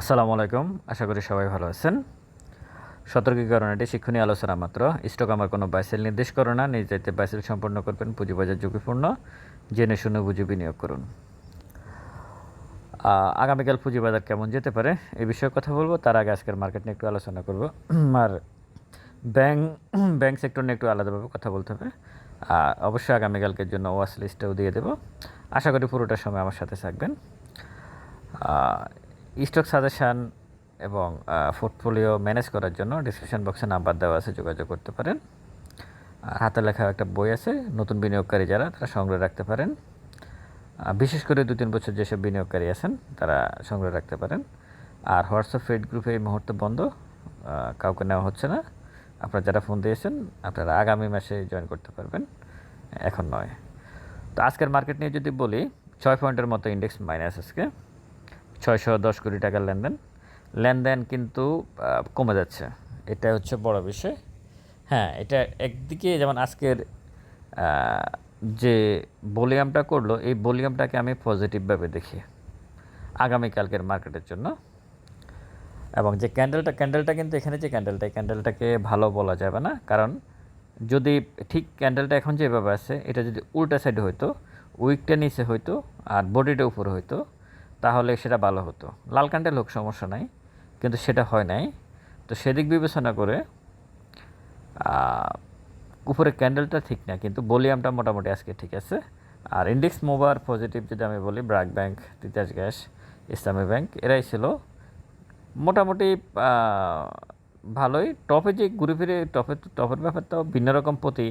আসসালামু আলাইকুম। আশা করি সবাই ভালো আছেন। সতর্কীকরণ এটি শিক্ষণীয় আলোচনা মাত্র। স্টক আমার কোনো বাইসেল নির্দেশ করো না। নিজ দায়িত্বে বাইসেল সম্পন্ন করবেন, পুঁজিবাজার ঝুঁকিপূর্ণ। জেনে শুনে বুঝে বিনিয়োগ করুন। আগামীকাল পুঁজিবাজার কেমন যেতে পারে এ বিষয়ে কথা বলব। তার আগে আজকের মার্কেট নিয়ে একটু আলোচনা করব। আর ব্যাংক ব্যাংক সেক্টর নিয়ে একটু আলাদাভাবে কথা বলতে হবে। অবশ্যই আগামীকালকের জন্য ওয়াশ লিস্টটাও দিয়ে দেবো। আশা করি পুরোটা সময় আমার সাথে থাকবেন। স্টক সাজেশান এবং পোর্টফোলিও ম্যানেজ করার জন্য ডিসক্রিপশন বক্সে নাম্বার দেওয়া আছে, যোগাযোগ করতে পারেন। আর হাতে লেখা একটা বই আছে, নতুন বিনিয়োগকারী যারা, তারা সংগ্রহ রাখতে পারেন। বিশেষ করে দু তিন বছর যেসব বিনিয়োগকারী আছেন, তারা সংগ্রহ রাখতে পারেন। আর হোয়াটসঅ্যাপ ফেড গ্রুপে এই মুহূর্তে বন্ধ কাউকে নেওয়া হচ্ছে না। আপনারা যারা ফোন দিয়েছেন, আপনারা আগামী মাসে জয়েন করতে পারবেন। এখন নয়। তো আজকের মার্কেট নিয়ে যদি বলি, ছয় পয়েন্টের মতো ইন্ডেক্স মাইনাস আজকে। ছয়শো দশ কোটি টাকার লেনদেন। লেনদেন কিন্তু কমে যাচ্ছে। এটা হচ্ছে বড় বিষয়। হ্যাঁ এটা একদিকে যেমন আজকের যে ভলিউমটা করল, এই ভলিউমটাকে আমি পজিটিভভাবে দেখি আগামীকালকের মার্কেটের জন্য। এবং যে ক্যান্ডেলটা ক্যান্ডেলটা কিন্তু এখানে যে ক্যান্ডেলটা ক্যান্ডেলটাকে ভালো বলা যাবে না। কারণ যদি ঠিক ক্যান্ডেলটা এখন যেভাবে আছে, এটা যদি উল্টা সাইডে হইতো উইকটা নিচে হইতো, আর বডিটা উপরে হইতো তাহলে সেটা ভালো হতো। লাল ক্যান্ডেল হোক সমস্যা নাই, কিন্তু সেটা হয় নাই। তো সেদিক বিবেচনা করে উপরে ক্যান্ডেলটা ঠিক না, কিন্তু ভলিউমটা মোটামুটি আজকে ঠিক আছে। আর ইন্ডেক্স মোবার পজিটিভ যদি আমি বলি BRAC bank, Titas gas, Islami bank, এরাই ছিল মোটামুটি ভালোই। টপে যে ঘুরে ফিরে, টপে, টপের ব্যাপারটাও ভিন্ন রকম প্রতি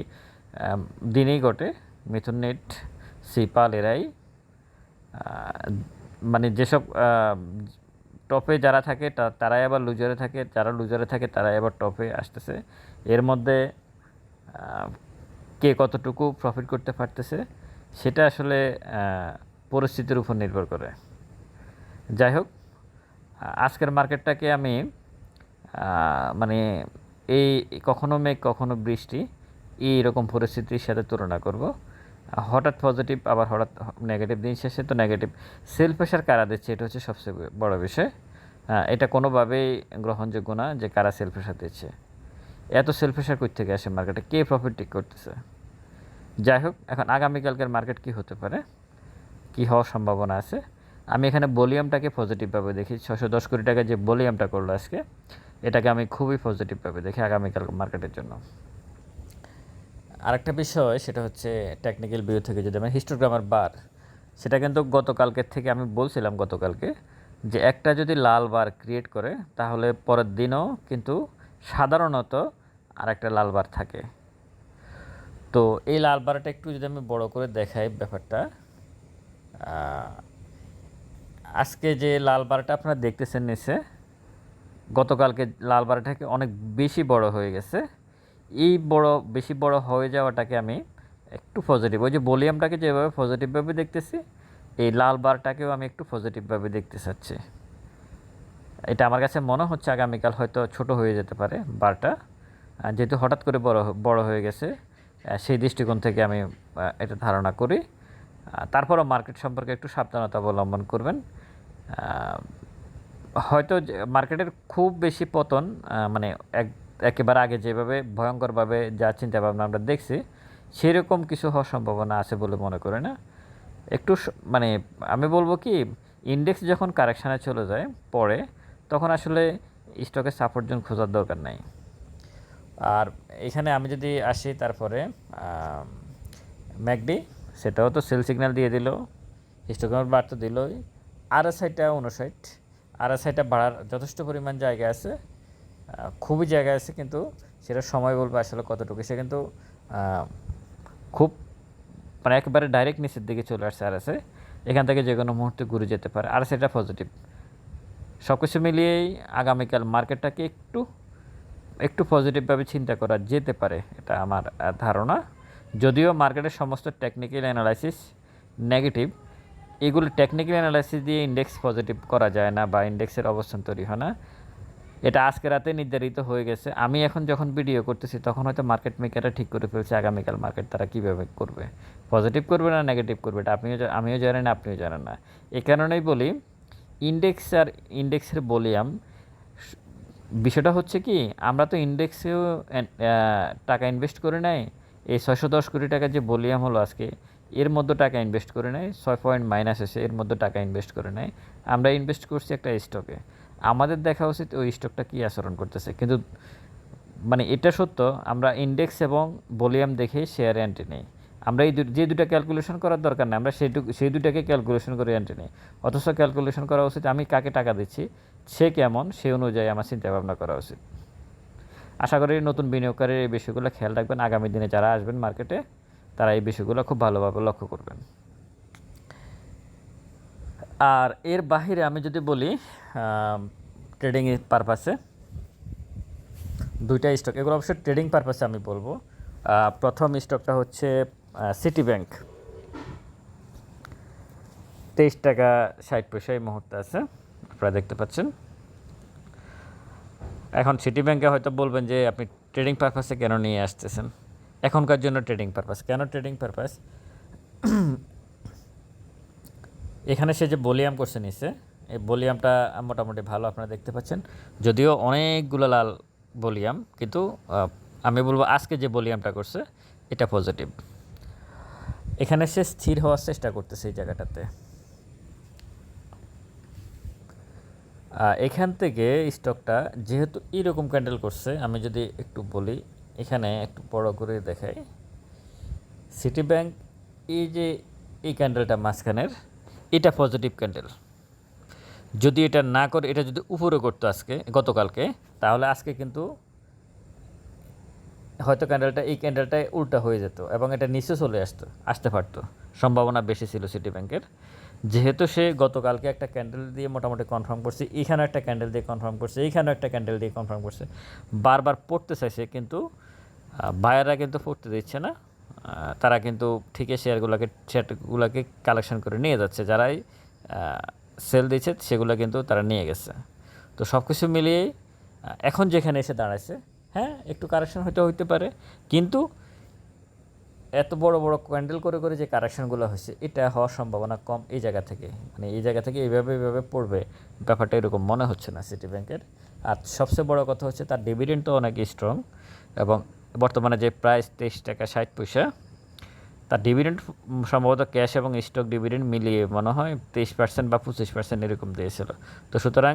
দিনেই ঘটে। মিথুন নেট, সিপাল, এরাই মানে যেসব টপে যারা থাকে তারাই আবার লুজারে থাকে, যারা লুজারে থাকে তারাই আবার টপে আসতেছে। এর মধ্যে কে কতটুকু প্রফিট করতে পারতেছে, সেটা আসলে পরিস্থিতির উপর নির্ভর করে। যাই হোক, আজকের মার্কেটটাকে আমি মানে এই কখনো মেঘ, কখনো বৃষ্টি, এই রকম পরিস্থিতির সাথে তুলনা করব। হঠাৎ পজিটিভ আবার হঠাৎ নেগেটিভ দিন শেষে তো নেগেটিভ সেল প্রেশার কারা দিচ্ছে? এটা হচ্ছে সবচেয়ে বড় বিষয়। আহ, এটা কোনোভাবেই গ্রহণযোগ্য না যে কারা সেল প্রেশার দিচ্ছে। এত সেল প্রেশার কই থেকে আসে মার্কেটে কে প্রফিট করতেছে? যাই হোক এখন আগামীকালকের মার্কেট কি হতে পারে? কি হওয়ার সম্ভাবনা আছে? আমি এখানে ভলিউমটাকে পজিটিভভাবে দেখি। ছশো দশ কোটি টাকা যে ভলিউমটা করল আজকে এটাকে আমি খুবই পজিটিভভাবে দেখি আগামীকাল মার্কেটের জন্য। আরেকটা বিষয়, সেটা হচ্ছে টেকনিক্যাল ভিউ থেকে যদি আমি হিস্টোগ্রামার বার সেটা কিন্তু গতকালকের থেকে আমি বলছিলাম গতকালকে যে একটা যদি লাল বার ক্রিয়েট করে, তাহলে পরের দিনও কিন্তু সাধারণত আরেকটা লাল বার থাকে। তো এই লাল বারটা একটু যদি আমি বড় করে দেখাই ব্যাপারটা আজকে যে লাল বারটা আপনারা দেখতেছেন নিচে, গতকালকে লাল বারটাকে অনেক বেশি বড় হয়ে গেছে। এই বড়, বেশি বড় হয়ে যাওয়াটাকে আমি একটু পজিটিভ ওই যে ভলিউমটাকে যেভাবে পজিটিভভাবে দেখতেছি, এই লাল বারটাকেও আমি একটু পজিটিভভাবে দেখতে চাচ্ছি। এটা আমার কাছে মনে হচ্ছে আগামীকাল হয়তো ছোট হয়ে যেতে পারে বারটা। যেহেতু হঠাৎ করে বড় বড় হয়ে গেছে সেই দৃষ্টিকোণ থেকে আমি এটা ধারণা করি। তারপরও মার্কেট সম্পর্কে একটু সাবধানতা অবলম্বন করবেন। হয়তো মার্কেটের খুব বেশি পতন মানে এক একেবারে আগে যেভাবে ভয়ঙ্করভাবে যা চিন্তা ভাবনা আমরা দেখছি, সেরকম কিছু হওয়ার সম্ভাবনা আছে বলে মনে করি না। একটু মানে আমি বলব কি ইন্ডেক্স যখন কারেকশানে চলে যায় পরে, তখন আসলে স্টকে সাপোর্ট জোন খোঁজার দরকার নাই। আর এখানে আমি যদি আসি তারপরে ম্যাকডি, সেটাও তো সেল সিগন্যাল দিয়ে দিল হিস্টোগ্রামের বার তো দিলই। আর এস আইটা উনষাট আর এস আইটা বাড়ার যথেষ্ট পরিমাণ জায়গা আছে। খুবই জায়গা আছে, কিন্তু সেটা সময় বলবে আসলে কতটুকু। সে কিন্তু খুব মানে একেবারে ডাইরেক্ট নিচের দিকে চলে আসছে আর আছে। এখান থেকে যে কোনো মুহূর্তে ঘুরে যেতে পারে, আর সেটা পজিটিভ সব কিছু মিলিয়েই আগামীকাল মার্কেটটাকে একটু একটু পজিটিভভাবে চিন্তা করা যেতে পারে, এটা আমার ধারণা। যদিও মার্কেটের সমস্ত টেকনিক্যাল অ্যানালাইসিস নেগেটিভ এগুলো টেকনিক্যাল অ্যানালাইসিস দিয়ে ইন্ডেক্স পজিটিভ করা যায় না বা ইন্ডেক্সের অবস্থান তৈরি হয় না। এটা আজকে রাতে নির্ধারিত হয়ে গেছে। আমি এখন যখন ভিডিও করতেছি, তখন হয়তো মার্কেট মেকাররা ঠিক করে ফেলছে আগামীকাল মার্কেট তারা কীভাবে করবে। পজিটিভ করবে না নেগেটিভ করবে? এটা আপনিও আমিও জানি না, আপনিও জানেন না। এ কারণেই বলি ইন্ডেক্স আর ইন্ডেক্সের ভলিউম বিষয়টা হচ্ছে কি, আমরা তো ইন্ডেক্সেও টাকা ইনভেস্ট করে নাই। এই ছয়শো দশ কোটি টাকা যে ভলিউম হলো আজকে, এর মধ্যে টাকা ইনভেস্ট করে নেয় ছয় পয়েন্ট মাইনাস এসে এর মধ্যে টাকা ইনভেস্ট করে নেয় আমরা ইনভেস্ট করছি একটা স্টকে আমাদের দেখা উচিত ওই স্টকটা কী আচরণ করতেছে। কিন্তু মানে এটা সত্য, আমরা ইন্ডেক্স এবং ভলিউম দেখে শেয়ার এন্ট্রি নেই। আমরা এই যে দুটা ক্যালকুলেশন করার দরকার নেই, আমরা সেইটুকু সেই দুটাকে ক্যালকুলেশন করে এন্ট্রি নেই। অথচ ক্যালকুলেশন করা উচিত, আমি কাকে টাকা দিচ্ছি, সে কেমন, সে অনুযায়ী আমার চিন্তা ভাবনা করা উচিত। আশা করি নতুন বিনিয়োগকারীর এই বিষয়গুলো খেয়াল রাখবেন। আগামী দিনে যারা আসবেন মার্কেটে তারা এই বিষয়গুলো খুব ভালোভাবে লক্ষ্য করবেন। আর এর বাহিরে আমি যদি বলি ট্রেডিং পারপাসে দুইটা স্টক এগুলো অবশ্যই ট্রেডিং পারপাসে আমি বলব। প্রথম স্টকটা হচ্ছে সিটি ব্যাংক তেইশ টাকা ষাট পয়সা এই মুহূর্তে আছে, আপনারা দেখতে পাচ্ছেন। এখন সিটি ব্যাংকে হয়তো বলবেন যে, আপনি ট্রেডিং পারপাসে কেন নিয়ে আসতেছেন? এখনকার জন্য ট্রেডিং পারপাস কেন ট্রেডিং পারপাস এখানে সে যে বলিয়াম করছে নিচে, এই বলিয়ামটা মোটামুটি ভালো আপনারা দেখতে পাচ্ছেন। যদিও অনেকগুলো লাল বলিয়াম কিন্তু আমি বলব আজকে যে বলিয়ামটা করছে, এটা পজিটিভ এখানে সে স্থির হওয়ার চেষ্টা করতেছে এই জায়গাটাতে। এখান থেকে স্টকটা যেহেতু এরকম ক্যান্ডেল করছে, আমি যদি একটু বলি, এখানে একটু বড় করে দেখাই। সিটি ব্যাংক এই যে এই ক্যান্ডেলটা মাঝখানের এটা পজিটিভ ক্যান্ডেল যদি এটা না করে, এটা যদি উপরে করতো আজকে, গতকালকে, তাহলে আজকে কিন্তু হয়তো ক্যান্ডেলটা এই ক্যান্ডেলটায় উল্টা হয়ে যেত এবং এটা নিচে চলে আসতো, আসতে পারতো। সম্ভাবনা বেশি ছিল সিটি ব্যাংকের যেহেতু সে গতকালকে একটা ক্যান্ডেল দিয়ে মোটামুটি কনফার্ম করছে এইখানে একটা ক্যান্ডেল দিয়ে কনফার্ম করছে এইখানেও একটা ক্যান্ডেল দিয়ে কনফার্ম করছে। বারবার পড়তে চাইছে, কিন্তু বায়াররা কিন্তু পড়তে দিচ্ছে না। তারা কিন্তু ঠিকই শেয়ারগুলোকে শেয়ারগুলোকে কালেকশন করে নিয়ে যাচ্ছে। যারাই সেল দিচ্ছে, সেগুলো কিন্তু তারা নিয়ে গেছে। তো সব কিছু মিলিয়ে এখন যেখানে এসে দাঁড়াইছে হ্যাঁ একটু কারেকশন হয়তো হইতে পারে, কিন্তু এত বড় বড় ক্যান্ডেল করে করে যে কারেকশনগুলো হয়েছে, এটা হওয়ার সম্ভাবনা কম এই জায়গা থেকে। মানে এই জায়গা থেকে এইভাবে এইভাবে পড়বে, ব্যাপারটা এরকম মনে হচ্ছে না সিটি ব্যাংকের আর সবচেয়ে বড় কথা হচ্ছে, তার ডিভিডেন্ড তো অনেক স্ট্রং এবং বর্তমানে যে প্রাইস তেইশ টাকা ষাট পয়সা, তার ডিভিডেন্ড সম্ভবত ক্যাশ এবং স্টক ডিভিডেন্ড মিলিয়ে মনে হয় তেইশ পার্সেন্ট বা পঁচিশ পার্সেন্ট এরকম দিয়েছিল। তো সুতরাং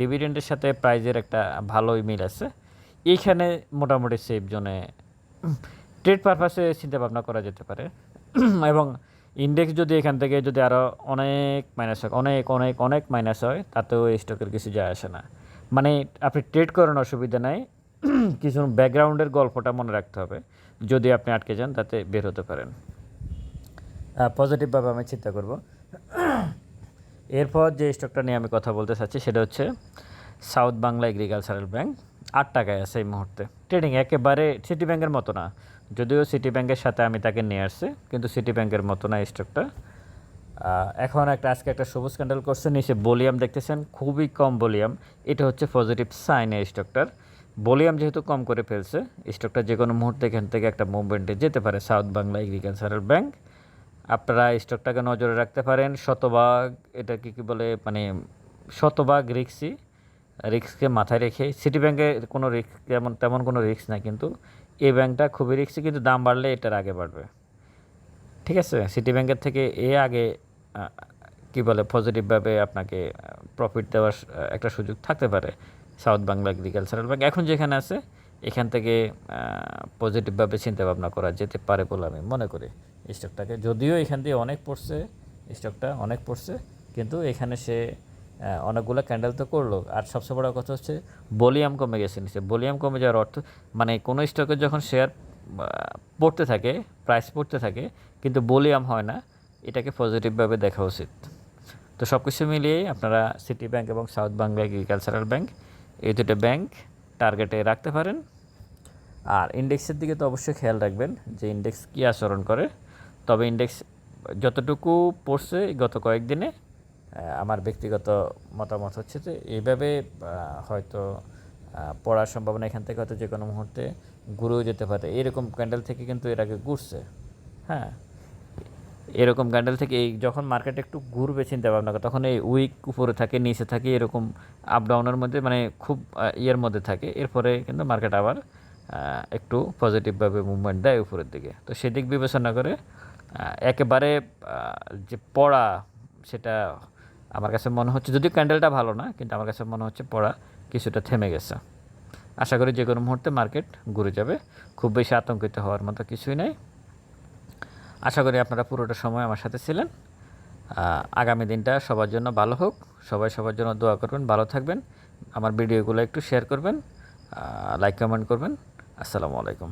ডিভিডেন্ডের সাথে প্রাইজের একটা ভালোই মিল আছে। এইখানে মোটামুটি সেফ জোনে ট্রেড পারপাসে চিন্তা ভাবনা করা যেতে পারে। এবং ইন্ডেক্স যদি এখান থেকে যদি আরও অনেক মাইনাস হয়, অনেক অনেক অনেক মাইনাস হয়, তাতেও স্টকের কিছু যায় আসে না। মানে আপনি ট্রেড করেন অসুবিধা নাই। কিছু ব্যাকগ্রাউন্ডের গল্পটা মনে রাখতে হবে, যদি আপনি আটকে যান তাতে বের হতে পারেন। পজিটিভভাবে আমি চিন্তা করব। এরপর যে স্টকটা নিয়ে আমি কথা বলতে চাচ্ছি, সেটা হচ্ছে সাউথ বাংলা এগ্রিকালচারাল ব্যাংক আট টাকায় আছে এই মুহূর্তে। ট্রেডিং একেবারে সিটি ব্যাংকের মতো না। যদিও সিটি ব্যাংকের সাথে আমি তাকে নিয়ে আসছি, কিন্তু সিটি ব্যাংকের মতো না স্টকটা এখন একটা, আজকে একটা সবুজ ক্যান্ডেল করছে, নিচে ভলিউম দেখতেছেন, খুবই কম ভলিউম এটা হচ্ছে পজিটিভ সাইন এই স্টকটার ভলিউম যেহেতু কম করে ফেলছে, স্টকটা যে কোনো মুহূর্তে এখান থেকে একটা মুভমেন্টে যেতে পারে। সাউথ বাংলা এগ্রিকালচারাল ব্যাংক, আপনারা স্টকটাকে নজরে রাখতে পারেন। শতভাগ এটা কি কি বলে মানে শতভাগ রিক্সই রিস্ককে মাথায় রেখে সিটি ব্যাংকে কোনো রিস্ক তেমন তেমন কোনো রিস্ক নাই কিন্তু এই ব্যাংকটা খুবই রিস্কি কিন্তু দাম বাড়লে এটার আগে বাড়বে। ঠিক আছে? সিটি ব্যাংকের থেকে এ আগে কি বলে পজিটিভভাবে আপনাকে প্রফিট দেওয়ার একটা সুযোগ থাকতে পারে। সাউথ বাংলা এগ্রিকালচারাল ব্যাংক এখন যেখানে আছে, এখান থেকে পজিটিভভাবে চিন্তা ভাবনা করা যেতে পারে বলে আমি মনে করি। স্টকটাকে যদিও এখান দিয়ে অনেক পড়ছে স্টকটা অনেক পড়ছে, কিন্তু এখানে সে অনেকগুলো ক্যান্ডেল তো করল। আর সবচেয়ে বড় কথা হচ্ছে ভলিউম কমে গেছে নিচে। ভলিউম কমে যাওয়ার অর্থ মানে কোনো স্টকের যখন শেয়ার পড়তে থাকে প্রাইস পড়তে থাকে, কিন্তু ভলিউম হয় না, এটাকে পজিটিভভাবে দেখা উচিত। তো সব কিছু মিলিয়ে আপনারা সিটি ব্যাংক এবং সাউথ বাংলা এগ্রিকালচারাল ব্যাংক এই দুটো ব্যাংক টার্গেটে রাখতে পারেন। আর ইন্ডেক্সের দিকে তো অবশ্যই খেয়াল রাখবেন যে ইন্ডেক্স কী আচরণ করে। তবে ইন্ডেক্স যতটুকু পড়ছে গত কয়েকদিনে আমার ব্যক্তিগত মতামত হচ্ছে যে এইভাবে হয়তো পড়ার সম্ভাবনা এখান থেকে হয়তো যে কোনো মুহূর্তে ঘুরেও যেতে পারে। এরকম ক্যান্ডেল থেকে কিন্তু এর আগে ঘুরছে। হ্যাঁ এরকম ক্যান্ডেল থেকে এই যখন মার্কেট একটু ঘুরবে চিন্তা ভাবনা করে, তখন এই উইক উপরে থাকে, নিচে থাকে, এরকম আপ ডাউনের মধ্যে মানে খুব ইয়ের মধ্যে থাকে। এরপরে কিন্তু মার্কেট আবার একটু পজিটিভভাবে মুভমেন্ট দেয় উপরের দিকে। তো সেদিক বিবেচনা করে একেবারে যে পড়া সেটা আমার কাছে মনে হচ্ছে, যদিও ক্যান্ডেলটা ভালো না, কিন্তু আমার কাছে মনে হচ্ছে পড়া কিছুটা থেমে গেছে। আশা করি যে কোনো মুহূর্তে মার্কেট ঘুরে যাবে। খুব বেশি আতঙ্কিত হওয়ার মতো কিছুই নেই। আশা করি আপনারা পুরোটা সময় আমার সাথে ছিলেন। আগামী দিনটা সবার জন্য ভালো হোক। সবাই সবার জন্য দোয়া করবেন, ভালো থাকবেন। আমার ভিডিওগুলো একটু শেয়ার করবেন লাইক কমেন্ট করবেন। আসসালামু আলাইকুম।